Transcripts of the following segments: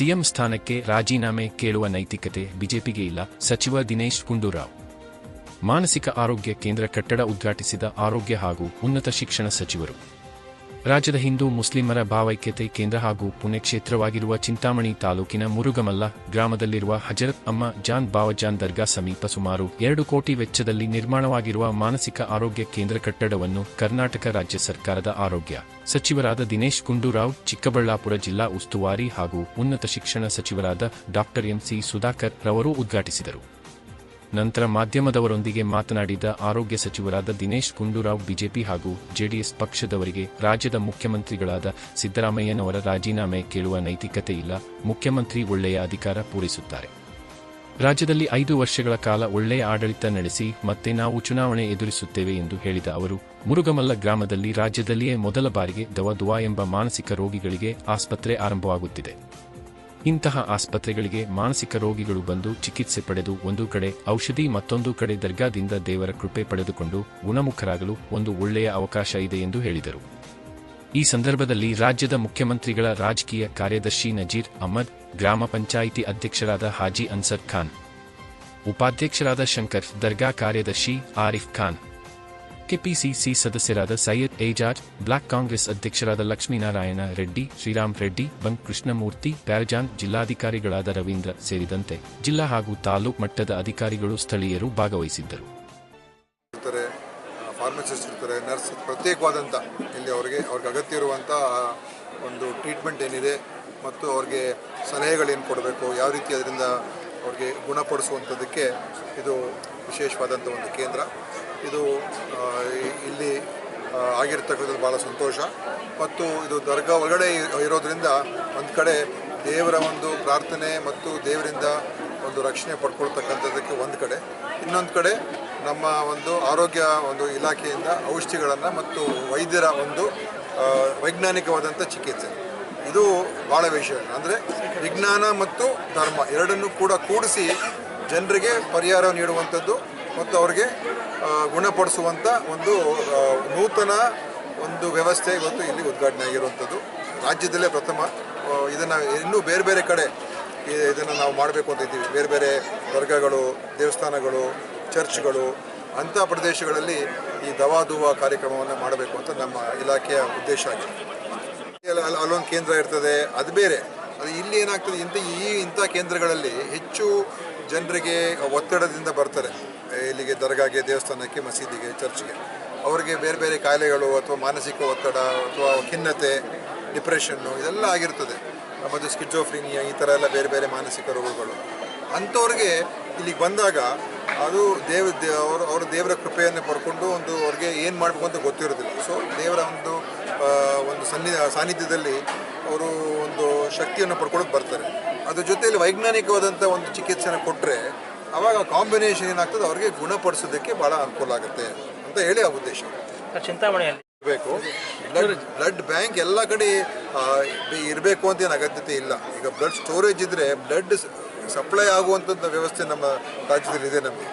CM ಸ್ಥಾನಕ್ಕೆ ರಾಜೀನಾಮೆ ಕೇಳುವ ನೈತಿಕತೆ ಬಿಜೆಪಿಗೆ ಇಲ್ಲ, ಸಚಿವ ದಿನೇಶ್ ಗುಂಡೂರಾವ್. ಮಾನಸಿಕ ಆರೋಗ್ಯ ಕೇಂದ್ರ ಕಟ್ಟಡ ಉದ್ಘಾಟಿಸಿದ ಆರೋಗ್ಯ ಹಾಗೂ ಉನ್ನತ ಶಿಕ್ಷಣ ಸಚಿವರು. ರಾಜ್ಯದ ಹಿಂದೂ ಮುಸ್ಲಿಮರ ಭಾವೈಕ್ಯತೆ ಕೇಂದ್ರ ಹಾಗೂ ಪುಣ್ಯಕ್ಷೇತ್ರವಾಗಿರುವ ಚಿಂತಾಮಣಿ ತಾಲೂಕಿನ ಮುರುಗಮಲ್ಲ ಗ್ರಾಮದಲ್ಲಿರುವ ಹಜರತ್ ಅಮ್ಮ ಜಾನ್ ಬಾವಜಾನ್ ದರ್ಗಾ ಸಮೀಪ ಸುಮಾರು ಎರಡು ಕೋಟಿ ವೆಚ್ಚದಲ್ಲಿ ನಿರ್ಮಾಣವಾಗಿರುವ ಮಾನಸಿಕ ಆರೋಗ್ಯ ಕೇಂದ್ರ ಕಟ್ಟಡವನ್ನು ಕರ್ನಾಟಕ ರಾಜ್ಯ ಸರ್ಕಾರದ ಆರೋಗ್ಯ ಸಚಿವರಾದ ದಿನೇಶ್ ಗುಂಡೂರಾವ್, ಚಿಕ್ಕಬಳ್ಳಾಪುರ ಜಿಲ್ಲಾ ಉಸ್ತುವಾರಿ ಹಾಗೂ ಉನ್ನತ ಶಿಕ್ಷಣ ಸಚಿವರಾದ ಡಾಕ್ಟರ್ ಎಂಸಿ ಸುಧಾಕರ್ ರವರು ಉದ್ಘಾಟಿಸಿದರು. ನಂತರ ಮಾಧ್ಯಮದವರೊಂದಿಗೆ ಮಾತನಾಡಿದ ಆರೋಗ್ಯ ಸಚಿವರಾದ ದಿನೇಶ್ ಗುಂಡೂರಾವ್, ಬಿಜೆಪಿ ಹಾಗೂ ಜೆಡಿಎಸ್ ಪಕ್ಷದವರಿಗೆ ರಾಜ್ಯದ ಮುಖ್ಯಮಂತ್ರಿಗಳಾದ ಸಿದ್ದರಾಮಯ್ಯನವರ ರಾಜೀನಾಮೆ ಕೇಳುವ ನೈತಿಕತೆ ಇಲ್ಲ, ಮುಖ್ಯಮಂತ್ರಿ ಒಳ್ಳೆಯ ಅಧಿಕಾರ ಪೂರೈಸುತ್ತಾರೆ. ರಾಜ್ಯದಲ್ಲಿ ಐದು ವರ್ಷಗಳ ಕಾಲ ಒಳ್ಳೆಯ ಆಡಳಿತ ನಡೆಸಿ ಮತ್ತೆ ನಾವು ಚುನಾವಣೆ ಎದುರಿಸುತ್ತೇವೆ ಎಂದು ಹೇಳಿದ ಅವರು, ಮುರುಗಮಲ್ಲ ಗ್ರಾಮದಲ್ಲಿ ರಾಜ್ಯದಲ್ಲಿಯೇ ಮೊದಲ ಬಾರಿಗೆ ದವದುವಾ ಎಂಬ ಮಾನಸಿಕ ರೋಗಿಗಳಿಗೆ ಆಸ್ಪತ್ರೆ ಆರಂಭವಾಗುತ್ತಿದೆ. ಇಂತಹ ಆಸ್ಪತ್ರೆಗಳಿಗೆ ಮಾನಸಿಕ ರೋಗಿಗಳು ಬಂದು ಚಿಕಿತ್ಸೆ ಪಡೆದು ಒಂದು ಕಡೆ ಔಷಧಿ ಮತ್ತೊಂದು ಕಡೆ ದರ್ಗಾದಿಂದ ದೇವರ ಕೃಪೆ ಪಡೆದುಕೊಂಡು ಗುಣಮುಖರಾಗಲು ಒಂದು ಒಳ್ಳೆಯ ಅವಕಾಶ ಇದೆ ಎಂದು ಹೇಳಿದರು. ಈ ಸಂದರ್ಭದಲ್ಲಿ ರಾಜ್ಯದ ಮುಖ್ಯಮಂತ್ರಿಗಳ ರಾಜಕೀಯ ಕಾರ್ಯದರ್ಶಿ ನಜೀರ್ ಅಹಮದ್, ಗ್ರಾಮ ಪಂಚಾಯಿತಿ ಅಧ್ಯಕ್ಷರಾದ ಹಾಜಿ ಅನ್ಸರ್ ಖಾನ್, ಉಪಾಧ್ಯಕ್ಷರಾದ ಶಂಕರ್, ದರ್ಗಾ ಕಾರ್ಯದರ್ಶಿ ಆರಿಫ್ ಖಾನ್ ಕೆಪಿಸಿಸಿ ಸದಸ್ಯರಾದ ಸೈಯದ್ ಏಜಾಜ್, ಬ್ಲಾಕ್ ಕಾಂಗ್ರೆಸ್ ಅಧ್ಯಕ್ಷರಾದ ಲಕ್ಷ್ಮೀನಾರಾಯಣ ರೆಡ್ಡಿ, ಶ್ರೀರಾಮ್ ರೆಡ್ಡಿ ಬಂಕ್ ಕೃಷ್ಣಮೂರ್ತಿ ಪ್ಯಾರಜಾನ್ ಜಿಲ್ಲಾಧಿಕಾರಿಗಳಾದ ರವೀಂದ್ರ ಸೇರಿದಂತೆ ಜಿಲ್ಲಾ ಹಾಗೂ ತಾಲೂಕು ಮಟ್ಟದ ಅಧಿಕಾರಿಗಳು ಸ್ಥಳೀಯರು ಭಾಗವಹಿಸಿದ್ದರು. ಫಾರ್ಮಸಿಸ್ಟ್ ನರ್ಸ್ ಪ್ರತ್ಯೇಕವಾದಂಥ ಇಲ್ಲಿ ಅವರಿಗೆ, ಅವ್ರಿಗೆ ಅಗತ್ಯ ಒಂದು ಟ್ರೀಟ್ಮೆಂಟ್ ಏನಿದೆ ಮತ್ತು ಅವ್ರಿಗೆ ಸಲಹೆಗಳೇನು ಕೊಡಬೇಕು, ಯಾವ ರೀತಿ ಅದರಿಂದ ಅವ್ರಿಗೆ ಗುಣಪಡಿಸುವಂಥದ್ದಕ್ಕೆ ಇದು ವಿಶೇಷವಾದಂಥ ಒಂದು ಕೇಂದ್ರ. ಇದು ಇಲ್ಲಿ ಆಗಿರ್ತಕ್ಕಂಥದ್ದು ಭಾಳ ಸಂತೋಷ. ಮತ್ತು ಇದು ದರ್ಗಾ ಒಳಗಡೆ ಇರೋದರಿಂದ ಒಂದು ಕಡೆ ದೇವರ ಒಂದು ಪ್ರಾರ್ಥನೆ ಮತ್ತು ದೇವರಿಂದ ಒಂದು ರಕ್ಷಣೆ ಪಡ್ಕೊಳ್ತಕ್ಕಂಥದ್ದಕ್ಕೆ ಒಂದು ಕಡೆ. ಇನ್ನೊಂದು ಕಡೆ ನಮ್ಮ ಒಂದು ಆರೋಗ್ಯ ಒಂದು ಇಲಾಖೆಯಿಂದ ಔಷಧಿಗಳನ್ನು ಮತ್ತು ವೈದ್ಯರ ಒಂದು ವೈಜ್ಞಾನಿಕವಾದಂಥ ಚಿಕಿತ್ಸೆ. ಇದು ಭಾಳ ವಿಷಯ ಅಂದರೆ ವಿಜ್ಞಾನ ಮತ್ತು ಧರ್ಮ ಎರಡನ್ನೂ ಕೂಡ ಕೂಡಿಸಿ ಜನರಿಗೆ ಪರಿಹಾರ ನೀಡುವಂಥದ್ದು ಮತ್ತು ಅವರಿಗೆ ಗುಣಪಡಿಸುವಂಥ ಒಂದು ನೂತನ ಒಂದು ವ್ಯವಸ್ಥೆ ಇವತ್ತು ಇಲ್ಲಿ ಉದ್ಘಾಟನೆ ಆಗಿರುವಂಥದ್ದು. ರಾಜ್ಯದಲ್ಲೇ ಪ್ರಥಮ ಇದನ್ನು ಇನ್ನೂ ಬೇರೆ ಬೇರೆ ಕಡೆ ಇದನ್ನು ನಾವು ಮಾಡಬೇಕು ಅಂತ ಇದ್ದೀವಿ. ಬೇರೆ ಬೇರೆ ವರ್ಗಗಳು, ದೇವಸ್ಥಾನಗಳು, ಚರ್ಚ್ಗಳು, ಅಂಥ ಪ್ರದೇಶಗಳಲ್ಲಿ ಈ ದವಾದುವ ಕಾರ್ಯಕ್ರಮವನ್ನು ಮಾಡಬೇಕು ಅಂತ ನಮ್ಮ ಇಲಾಖೆಯ ಉದ್ದೇಶ ಆಗಿದೆ. ಅಲ್ಲಿ- ಅಲ್ಲಿ- ಅಲ್ಲೊಂದು ಕೇಂದ್ರ ಇರ್ತದೆ, ಅದು ಬೇರೆ. ಅದು ಇಲ್ಲಿ ಏನಾಗ್ತದೆ, ಇಂಥ ಈ, ಇಂಥ ಕೇಂದ್ರಗಳಲ್ಲಿ ಹೆಚ್ಚು ಜನರಿಗೆ ಒತ್ತಡದಿಂದ ಬರ್ತಾರೆ. ಇಲ್ಲಿಗೆ ದರ್ಗಾಗೆ, ದೇವಸ್ಥಾನಕ್ಕೆ, ಮಸೀದಿಗೆ, ಚರ್ಚ್ಗೆ. ಅವರಿಗೆ ಬೇರೆ ಬೇರೆ ಕಾಯಿಲೆಗಳು ಅಥವಾ ಮಾನಸಿಕ ಒತ್ತಡ ಅಥವಾ ಖಿನ್ನತೆ ಡಿಪ್ರೆಷನ್ನು ಇದೆಲ್ಲ ಆಗಿರ್ತದೆ. ಮತ್ತು ಸ್ಕಿಜೋಫ್ರಿನಿಯಾ, ಈ ಥರ ಎಲ್ಲ ಬೇರೆ ಬೇರೆ ಮಾನಸಿಕ ರೋಗಗಳು. ಅಂಥವ್ರಿಗೆ ಇಲ್ಲಿಗೆ ಬಂದಾಗ ಅದು ದೇವ ಅವರು ಅವರು ದೇವರ ಕೃಪೆಯನ್ನು ಪಡ್ಕೊಂಡು ಒಂದು ಅವ್ರಿಗೆ ಏನು ಮಾಡಬೇಕು ಅಂತ ಗೊತ್ತಿರೋದಿಲ್ಲ. ಸೊ ದೇವರ ಒಂದು ಒಂದು ಸನ್ನಿ, ಸಾನ್ನಿಧ್ಯದಲ್ಲಿ ಅವರು ಒಂದು ಶಕ್ತಿಯನ್ನು ಪಡ್ಕೊಳ್ಳೋಕೆ ಬರ್ತಾರೆ. ಅದ್ರ ಜೊತೆಯಲ್ಲಿ ವೈಜ್ಞಾನಿಕವಾದಂಥ ಒಂದು ಚಿಕಿತ್ಸೆನ ಕೊಟ್ಟರೆ ಆವಾಗ ಕಾಂಬಿನೇಷನ್ ಏನಾಗ್ತದೆ ಅವ್ರಿಗೆ ಗುಣಪಡಿಸೋದಕ್ಕೆ ಬಹಳ ಅನುಕೂಲ ಆಗುತ್ತೆ ಅಂತ ಹೇಳಿ ಆ ಉದ್ದೇಶ. ಚಿಂತಾಮಣಿಯಲ್ಲಿ. ಇರಬೇಕು. ಬ್ಲಡ್ ಬ್ಲಡ್ ಬ್ಯಾಂಕ್ ಎಲ್ಲ ಕಡೆ ಇರಬೇಕು ಅಂತ ಏನು ಅಗತ್ಯತೆ ಇಲ್ಲ. ಈಗ ಬ್ಲಡ್ ಸ್ಟೋರೇಜ್ ಇದ್ರೆ ಬ್ಲಡ್ ಸಪ್ಲೈ ಆಗುವಂಥದ್ದು ವ್ಯವಸ್ಥೆ ನಮ್ಮ ರಾಜ್ಯದಲ್ಲಿ ಇದೆ ನಮಗೆ.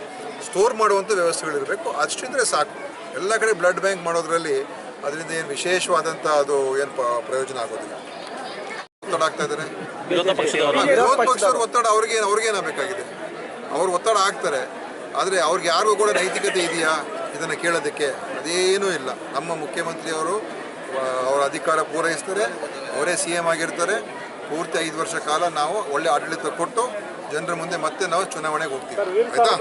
ಸ್ಟೋರ್ ಮಾಡುವಂಥ ವ್ಯವಸ್ಥೆಗಳಿರಬೇಕು ಅಷ್ಟಿದ್ರೆ ಸಾಕು. ಎಲ್ಲ ಕಡೆ ಬ್ಲಡ್ ಬ್ಯಾಂಕ್ ಮಾಡೋದ್ರಲ್ಲಿ ಅದರಿಂದ ಏನು ವಿಶೇಷವಾದಂಥ ಅದು ಏನು ಪ್ರಯೋಜನ ಆಗೋದಿಲ್ಲ. ಒತ್ತಡ ಆಗ್ತಾ ಇದ್ದಾರೆ ವಿರೋಧ ಪಕ್ಷದವ್ರ. ಒತ್ತಡ ಅವ್ರಿಗೆ ಅವ್ರಿಗೇನಾಗಬೇಕಾಗಿದೆ ಅವ್ರು ಒತ್ತಡ ಆಗ್ತಾರೆ ಆದರೆ ಅವ್ರಿಗೆ ಯಾರಿಗೂ ಕೂಡ ನೈತಿಕತೆ ಇದೆಯಾ? ಇದನ್ನು ಕೇಳೋದಕ್ಕೆ ಅದೇನೂ ಇಲ್ಲ. ನಮ್ಮ ಮುಖ್ಯಮಂತ್ರಿಯವರು ಅವರ ಅಧಿಕಾರ ಪೂರೈಸ್ತಾರೆ ಅವರೇ ಸಿ ಎಂ ಆಗಿರ್ತಾರೆ. ಪೂರ್ತಿ ಐದು ವರ್ಷ ಕಾಲ ನಾವು ಒಳ್ಳೆ ಆಡಳಿತ ಕೊಟ್ಟು ಜನರ ಮುಂದೆ ಮತ್ತೆ ನಾವು ಚುನಾವಣೆಗೆ ಹೋಗ್ತೀವಿ. ಆಯ್ತಾ?